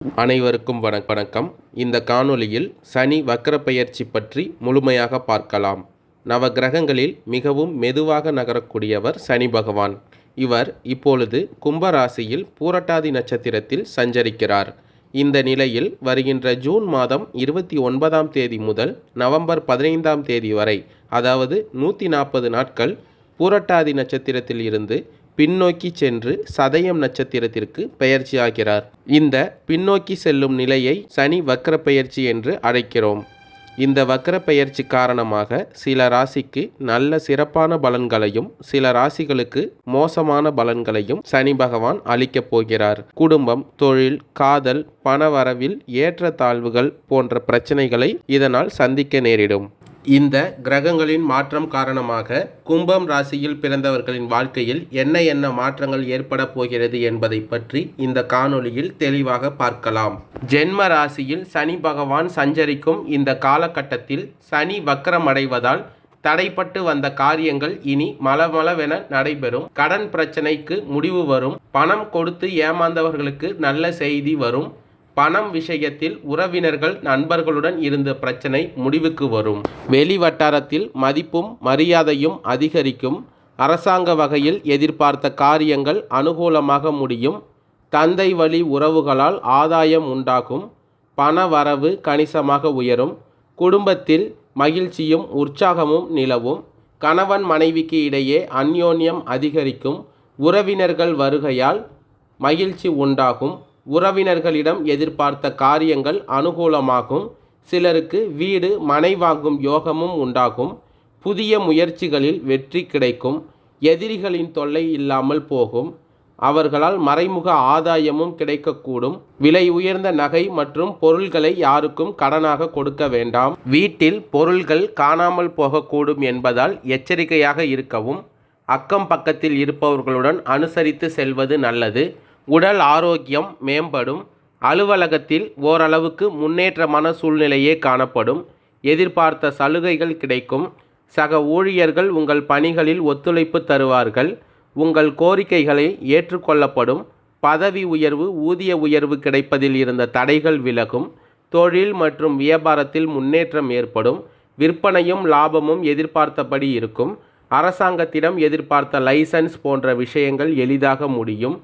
அனைவருக்கும் வணக் வணக்கம். இந்த காணொளியில் சனி வக்கரப்பெயர்ச்சி பற்றி முழுமையாக பார்க்கலாம். நவகிரகங்களில் மிகவும் மெதுவாக நகரக்கூடியவர் சனி பகவான். இவர் இப்பொழுது கும்பராசியில் பூரட்டாதி நட்சத்திரத்தில் சஞ்சரிக்கிறார். இந்த நிலையில் வருகின்ற ஜூன் மாதம் இருபத்தி ஒன்பதாம் தேதி முதல் நவம்பர் பதினைந்தாம் தேதி வரை அதாவது நூற்றி நாற்பது நாட்கள் பூரட்டாதி நட்சத்திரத்தில் இருந்து பின்னோக்கி சென்று சதயம் நட்சத்திரத்திற்கு பெயர்ச்சியாகிறார். இந்த பின்னோக்கி செல்லும் நிலையை சனி வக்ர பெயர்ச்சி என்று அழைக்கிறோம். இந்த வக்ர பெயர்ச்சி காரணமாக சில ராசிக்கு நல்ல சிறப்பான பலன்களையும் சில ராசிகளுக்கு மோசமான பலன்களையும் சனி பகவான் அளிக்கப் போகிறார். குடும்பம் தொழில் காதல் பணவரவில் ஏற்றத்தாழ்வுகள் போன்ற பிரச்சனைகளை இதனால் சந்திக்க நேரிடும். இந்த கிரகங்களின் மாற்றம் காரணமாக கும்பம் ராசியில் பிறந்தவர்களின் வாழ்க்கையில் என்ன என்ன மாற்றங்கள் ஏற்பட போகிறது என்பதை பற்றி இந்த காணொளியில் தெளிவாக பார்க்கலாம். ஜென்ம ராசியில் சனி பகவான் சஞ்சரிக்கும் இந்த காலகட்டத்தில் சனி வக்கரமடைவதால் தடைப்பட்டு வந்த காரியங்கள் இனி மலமளவென நடைபெறும். கடன் பிரச்சனைக்கு முடிவு வரும். பணம் கொடுத்து ஏமாந்தவர்களுக்கு நல்ல செய்தி வரும். பணம் விஷயத்தில் உறவினர்கள் நண்பர்களுடன் இருந்த பிரச்சனை முடிவுக்கு வரும். வெளி வட்டாரத்தில் மதிப்பும் மரியாதையும் அதிகரிக்கும். அரசாங்க வகையில் எதிர்பார்த்த காரியங்கள் அனுகூலமாக முடியும். தந்தை வழி உறவுகளால் ஆதாயம் உண்டாகும். பண வரவு கணிசமாக உயரும். குடும்பத்தில் மகிழ்ச்சியும் உற்சாகமும் நிலவும். கணவன் மனைவிக்கு இடையே அந்யோன்யம் அதிகரிக்கும். உறவினர்கள் வருகையால் மகிழ்ச்சி உண்டாகும். உறவினர்களிடம் எதிர்பார்த்த காரியங்கள் அனுகூலமாகும். சிலருக்கு வீடு மனை வாங்கும் யோகமும் உண்டாகும். புதிய முயற்சிகளில் வெற்றி கிடைக்கும். எதிரிகளின் தொல்லை இல்லாமல் போகும். அவர்களால் மறைமுக ஆதாயமும் கிடைக்கக்கூடும். விலை உயர்ந்த நகை மற்றும் பொருள்களை யாருக்கும் கடனாக கொடுக்க வேண்டாம். வீட்டில் பொருள்கள் காணாமல் போகக்கூடும் என்பதால் எச்சரிக்கையாக இருக்கவும். அக்கம் பக்கத்தில் இருப்பவர்களுடன் அனுசரித்து செல்வது நல்லது. உடல் ஆரோக்கியம் மேம்படும். அலுவலகத்தில் ஓரளவுக்கு முன்னேற்றமான சூழ்நிலையே காணப்படும். எதிர்பார்த்த சலுகைகள் கிடைக்கும். சக ஊழியர்கள் உங்கள் பணிகளில் ஒத்துழைப்பு தருவார்கள். உங்கள் கோரிக்கைகளை ஏற்றுக்கொள்ளப்படும். பதவி உயர்வு ஊதிய உயர்வு கிடைப்பதில் இருந்த தடைகள் விலகும். தொழில் மற்றும் வியாபாரத்தில் முன்னேற்றம் ஏற்படும். விற்பனையும் லாபமும் எதிர்பார்த்தபடி இருக்கும். அரசாங்கத்திடம் எதிர்பார்த்த லைசன்ஸ் போன்ற விஷயங்கள் எளிதாக முடியும்.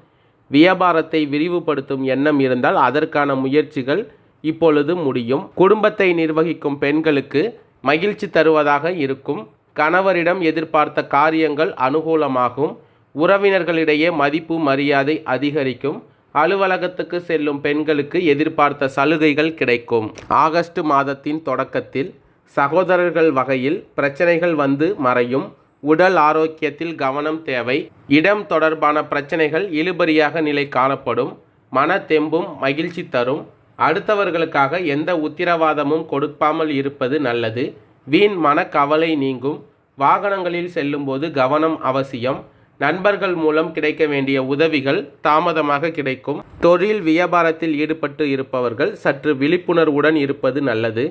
வியாபாரத்தை விரிவுபடுத்தும் எண்ணம் இருந்தால் அதற்கான முயற்சிகள் இப்பொழுது முடியும். குடும்பத்தை நிர்வகிக்கும் பெண்களுக்கு மகிழ்ச்சி தருவதாக இருக்கும். கணவரிடம் எதிர்பார்த்த காரியங்கள் அனுகூலமாகும். உறவினர்களிடையே மதிப்பு மரியாதை அதிகரிக்கும். அலுவலகத்துக்கு செல்லும் பெண்களுக்கு எதிர்பார்த்த சலுகைகள் கிடைக்கும். ஆகஸ்ட் மாதத்தின் தொடக்கத்தில் சகோதரர்கள் வகையில் பிரச்சனைகள் வந்து மறையும். உடல் ஆரோக்கியத்தில் கவனம் தேவை. இடம் தொடர்பான பிரச்சனைகள் இழுபறியாக நிலை காணப்படும். மன தெம்பும் மகிழ்ச்சி தரும். அடுத்தவர்களுக்காக எந்த உத்திரவாதமும் கொடுக்காமல் இருப்பது நல்லது. வீண் மனக்கவலை நீங்கும். வாகனங்களில் செல்லும்போது கவனம் அவசியம். நண்பர்கள் மூலம் கிடைக்க வேண்டிய உதவிகள் தாமதமாக கிடைக்கும். தொழில் வியாபாரத்தில் ஈடுபட்டு இருப்பவர்கள் சற்று விழிப்புணர்வுடன் இருப்பது நல்லது.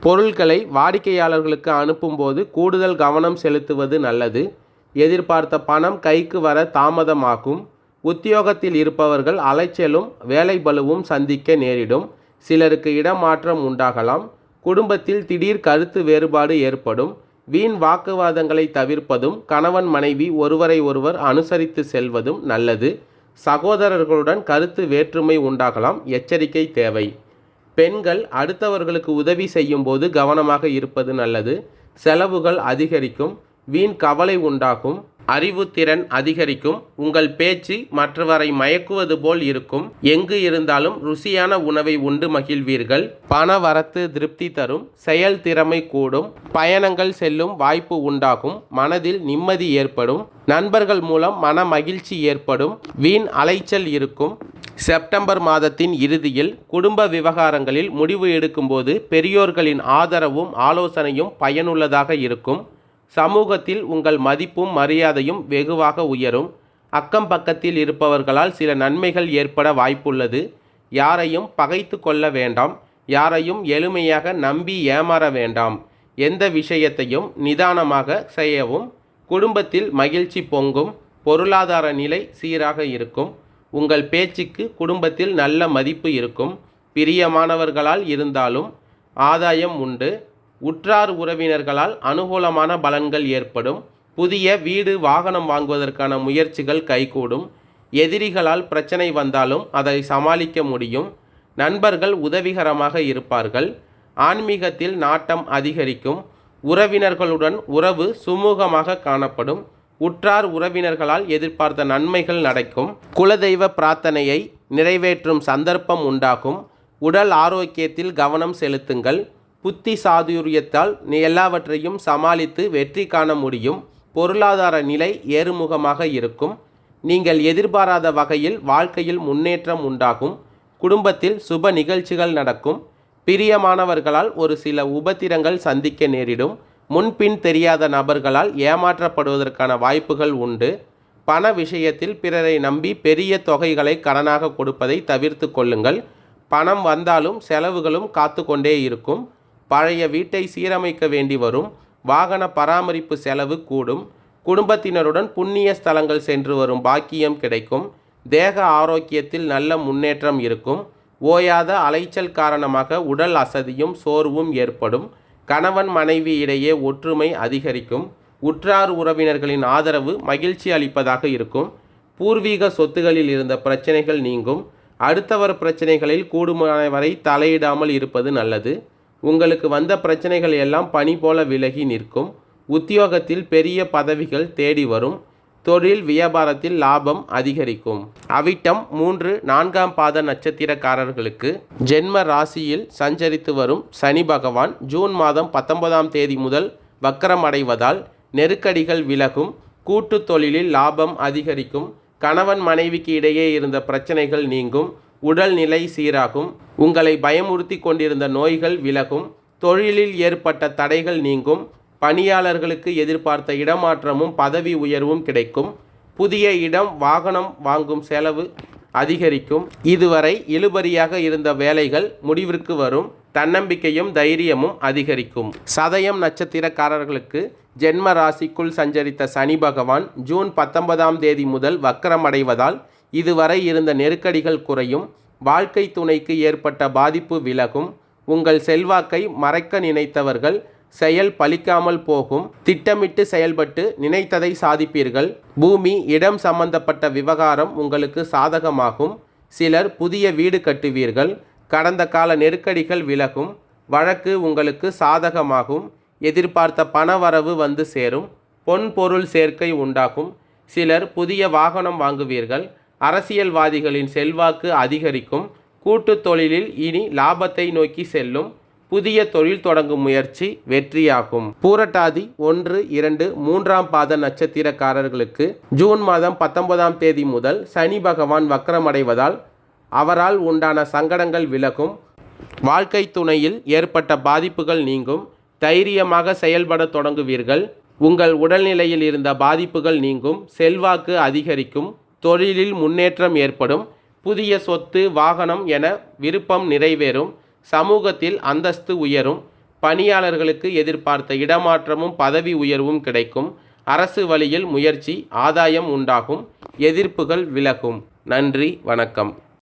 பொருட்களை வாடிக்கையாளர்களுக்கு அனுப்பும்போது கூடுதல் கவனம் செலுத்துவது நல்லது. எதிர்பார்த்த பணம் கைக்கு வர தாமதமாகும். உத்தியோகத்தில் இருப்பவர்கள் அலைச்சலும் வேலை பலுவும் சந்திக்க நேரிடும். சிலருக்கு இடமாற்றம் உண்டாகலாம். குடும்பத்தில் திடீர் கருத்து வேறுபாடு ஏற்படும். வீண் வாக்குவாதங்களை தவிர்ப்பதும் கணவன் மனைவி ஒருவரை ஒருவர் அனுசரித்து செல்வதும் நல்லது. சகோதரர்களுடன் கருத்து வேற்றுமை உண்டாகலாம். எச்சரிக்கை தேவை. பெண்கள் அடுத்தவர்களுக்கு உதவி செய்யும் போது கவனமாக இருப்பது நல்லது. செலவுகள் அதிகரிக்கும் வீண் கவலை உண்டாகும் அறிவுத்திறன் அதிகரிக்கும் உங்கள் பேச்சு மற்றவரை மயக்குவது போல் இருக்கும். எங்கு இருந்தாலும் ருசியான உணவை உண்டு மகிழ்வீர்கள். பண வரத்து திருப்தி தரும் செயல் திறமை கூடும் பயணங்கள் செல்லும் வாய்ப்பு உண்டாகும் மனதில் நிம்மதி ஏற்படும். நண்பர்கள் மூலம் மன மகிழ்ச்சி ஏற்படும் வீண் அலைச்சல் இருக்கும். செப்டம்பர் மாதத்தின் இறுதியில் குடும்ப விவகாரங்களில் முடிவு எடுக்கும்போது பெரியோர்களின் ஆதரவும் ஆலோசனையும் பயனுள்ளதாக இருக்கும். சமூகத்தில் உங்கள் மதிப்பும் மரியாதையும் வெகுவாக உயரும். அக்கம் பக்கத்தில் இருப்பவர்களால் சில நன்மைகள் ஏற்பட வாய்ப்புள்ளது. யாரையும் பகைத்து கொள்ள வேண்டாம். யாரையும் எளிமையாக நம்பி ஏமாற வேண்டாம். எந்த விஷயத்தையும் நிதானமாக செய்யவும். குடும்பத்தில் மகிழ்ச்சி பொங்கும். பொருளாதார நிலை சீராக இருக்கும். உங்கள் பேச்சுக்கு குடும்பத்தில் நல்ல மதிப்பு இருக்கும். பிரியமானவர்களால் இருந்தாலும் ஆதாயம் உண்டு. உற்றார் உறவினர்களால் அனுகூலமான பலன்கள் ஏற்படும். புதிய வீடு வாகனம் வாங்குவதற்கான முயற்சிகள் கைகூடும். எதிரிகளால் பிரச்சனை வந்தாலும் அதை சமாளிக்க முடியும். நண்பர்கள் உதவிகரமாக இருப்பார்கள். ஆன்மீகத்தில் நாட்டம் அதிகரிக்கும். உறவினர்களுடன் உறவு சுமூகமாக காணப்படும். உற்றார் உறவினர்களால் எதிர்பார்த்த நன்மைகள் நடக்கும். குலதெய்வ பிரார்த்தனையை நிறைவேற்றும் சந்தர்ப்பம் உண்டாகும். உடல் ஆரோக்கியத்தில் கவனம் செலுத்துங்கள். புத்தி சாதுரியத்தால் நீ எல்லாவற்றையும் சமாளித்து வெற்றி காண முடியும். பொருளாதார நிலை ஏறுமுகமாக இருக்கும். நீங்கள் எதிர்பாராத வகையில் வாழ்க்கையில் முன்னேற்றம் உண்டாகும். குடும்பத்தில் சுப நிகழ்ச்சிகள் நடக்கும். பிரியமானவர்களால் ஒரு சில உபத்திரங்கள் சந்திக்க நேரிடும். முன்பின் தெரியாத நபர்களால் ஏமாற்றப்படுவதற்கான வாய்ப்புகள் உண்டு. பண விஷயத்தில் பிறரை நம்பி பெரிய தொகைகளை கடனாக கொடுப்பதை தவிர்த்து கொள்ளுங்கள். பணம் வந்தாலும் செலவுகளும் காத்து கொண்டே இருக்கும். பழைய வீட்டை சீரமைக்க வேண்டி வரும். வாகன பராமரிப்பு செலவு கூடும். குடும்பத்தினருடன் புண்ணிய ஸ்தலங்கள் சென்று வரும் பாக்கியம் கிடைக்கும். தேக ஆரோக்கியத்தில் நல்ல முன்னேற்றம் இருக்கும். ஓயாத அலைச்சல் காரணமாக உடல் அசதியும் சோர்வும் ஏற்படும். கணவன் மனைவி இடையே ஒற்றுமை அதிகரிக்கும். உற்றார் உறவினர்களின் ஆதரவு மகிழ்ச்சி அளிப்பதாக இருக்கும். பூர்வீக சொத்துகளில் இருந்த பிரச்சனைகள் நீங்கும். அடுத்தவர் பிரச்சனைகளில் கூடுமான வரை தலையிடாமல் இருப்பது நல்லது. உங்களுக்கு வந்த பிரச்சனைகள் எல்லாம் பனி போல விலகி நிற்கும். உத்தியோகத்தில் பெரிய பதவிகள் தேடி வரும். தொழில் வியாபாரத்தில் லாபம் அதிகரிக்கும். அவிட்டம் மூன்று நான்காம் பாத நட்சத்திரக்காரர்களுக்கு ஜென்ம ராசியில் சஞ்சரித்து வரும் சனி பகவான் ஜூன் மாதம் பத்தொன்பதாம் தேதி முதல் வக்கரம் அடைவதால் நெருக்கடிகள் விலகும். கூட்டு தொழிலில் லாபம் அதிகரிக்கும். கணவன் மனைவிக்கு இடையே இருந்த பிரச்சனைகள் நீங்கும். உடல் நிலை சீராகும். உங்களை பயமுறுத்தி கொண்டிருந்த நோய்கள் விலகும். தொழிலில் ஏற்பட்ட தடைகள் நீங்கும். பணியாளர்களுக்கு எதிர்பார்த்த இடமாற்றமும் பதவி உயர்வும் கிடைக்கும். புதிய இடம் வாகனம் வாங்கும் செலவு அதிகரிக்கும். இதுவரை இழுபறியாக இருந்த வேலைகள் முடிவிற்கு வரும். தன்னம்பிக்கையும் தைரியமும் அதிகரிக்கும். சதயம் நட்சத்திரக்காரர்களுக்கு ஜென்ம ராசிக்குள் சஞ்சரித்த சனி பகவான் ஜூன் பத்தொன்பதாம் தேதி முதல் வக்கரமடைவதால் இதுவரை இருந்த நெருக்கடிகள் குறையும். வாழ்க்கை துணைக்கு ஏற்பட்ட பாதிப்பு விலகும். உங்கள் செல்வாக்கை மறைக்க நினைத்தவர்கள் செயல் பலிக்காமல் போகும். திட்டமிட்டு செயல்பட்டு நினைத்ததை சாதிப்பீர்கள். பூமி இடம் சம்பந்தப்பட்ட விவகாரம் உங்களுக்கு சாதகமாகும். சிலர் புதிய வீடு கட்டுவீர்கள். கடந்த கால நெருக்கடிகள் விலகும். வழக்கு உங்களுக்கு சாதகமாகும். எதிர்பார்த்த பணவரவு வந்து சேரும். பொன் பொருள் சேர்க்கை உண்டாகும். சிலர் புதிய வாகனம் வாங்குவீர்கள். அரசியல்வாதிகளின் செல்வாக்கு அதிகரிக்கும். கூட்டுத் தொழிலில் இனி லாபத்தை நோக்கி செல்லும். புதிய தொழில் தொடங்கும் முயற்சி வெற்றியாகும். பூரட்டாதி ஒன்று இரண்டு மூன்றாம் பாத நட்சத்திரக்காரர்களுக்கு ஜூன் மாதம் பத்தொன்பதாம் தேதி முதல் சனி பகவான் வக்கரமடைவதால் அவரால் உண்டான சங்கடங்கள் விலகும். வாழ்க்கை துணையில் ஏற்பட்ட பாதிப்புகள் நீங்கும். தைரியமாக செயல்பட தொடங்குவீர்கள். உங்கள் உடல்நிலையில் இருந்த பாதிப்புகள் நீங்கும். செல்வாக்கு அதிகரிக்கும். தொழிலில் முன்னேற்றம் ஏற்படும். புதிய சொத்து வாகனம் என விருப்பம் நிறைவேறும். சமூகத்தில் அந்தஸ்து உயரும் பணியாளர்களுக்கு எதிர்பார்த்த இடமாற்றமும் பதவி உயர்வும் கிடைக்கும். அரசு வழியில் முயற்சி ஆதாயம் உண்டாகும் எதிர்ப்புகள் விலகும். நன்றி வணக்கம்.